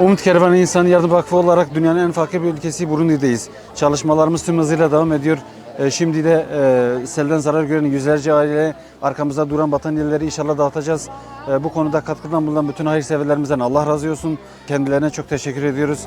Umut Kervanı İnsan Yardım Vakfı olarak dünyanın en fakir bir ülkesi Burundi'deyiz. Çalışmalarımız tüm hızıyla devam ediyor. E, şimdi de e, selden zarar gören yüzlerce aile arkamızda duran battaniyeleri inşallah dağıtacağız. E, bu konuda katkıdan bulunan bütün hayırseverlerimizden Allah razı olsun. Kendilerine çok teşekkür ediyoruz.